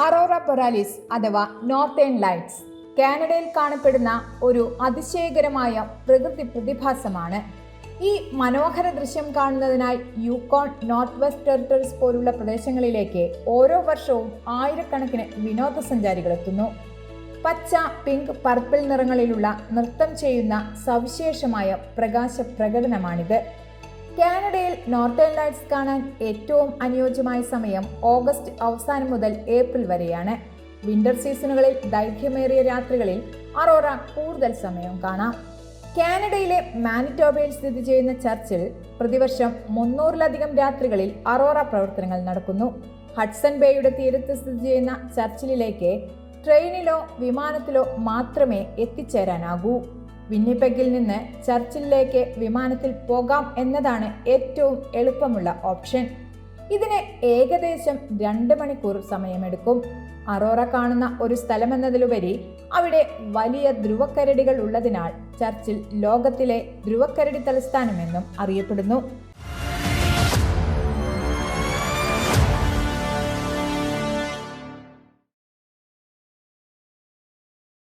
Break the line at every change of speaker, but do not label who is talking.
അറോറ പൊറാലിസ് അഥവാ northern lights കാനഡയിൽ കാണപ്പെടുന്ന ഒരു അതിശയകരമായ പ്രകൃതി പ്രതിഭാസമാണ്. ഈ മനോഹര ദൃശ്യം കാണുന്നതിനായി യൂക്കോൺ നോർത്ത് വെസ്റ്റ് ടെറിട്ടറീസ് പോലുള്ള പ്രദേശങ്ങളിലേക്ക് ഓരോ വർഷവും ആയിരക്കണക്കിന് വിനോദസഞ്ചാരികൾ എത്തുന്നു പച്ച പിങ്ക് പർപ്പിൾ നിറങ്ങളിലുള്ള നൃത്തം ചെയ്യുന്ന സവിശേഷമായ പ്രകാശ പ്രകടനമാണിത്. കാനഡയിൽ നോർത്തേൺ ലൈറ്റ്സ് കാണാൻ ഏറ്റവും അനുയോജ്യമായ സമയം ഓഗസ്റ്റ് അവസാനം മുതൽ ഏപ്രിൽ വരെയാണ്. വിന്റർ സീസണുകളിൽ ദൈർഘ്യമേറിയ രാത്രികളിൽ അറോറ കൂടുതൽ സമയം കാണാം. കാനഡയിലെ മാനിറ്റോബയിൽ സ്ഥിതി ചെയ്യുന്ന ചർച്ചിൽ പ്രതിവർഷം മുന്നൂറിലധികം രാത്രികളിൽ അറോറ പ്രവർത്തനങ്ങൾ നടക്കുന്നു. ഹഡ്സൺ ബേയുടെ തീരത്ത് സ്ഥിതി ചെയ്യുന്ന ചർച്ചിലേക്ക് ട്രെയിനിലോ വിമാനത്തിലോ മാത്രമേ എത്തിച്ചേരാനാകൂ. വിന്നിപ്പെഗിൽ നിന്ന് ചർച്ചിലേക്ക് വിമാനത്തിൽ പോകാം എന്നതാണ് ഏറ്റവും എളുപ്പമുള്ള ഓപ്ഷൻ. ഇതിന് ഏകദേശം രണ്ട് മണിക്കൂർ സമയമെടുക്കും. അറോറ കാണുന്ന ഒരു സ്ഥലമെന്നതിലുപരി അവിടെ വലിയ ധ്രുവക്കരടികൾ ഉള്ളതിനാൽ ചർച്ചിൽ ലോകത്തിലെ ധ്രുവക്കരടി തലസ്ഥാനമെന്നും അറിയപ്പെടുന്നു.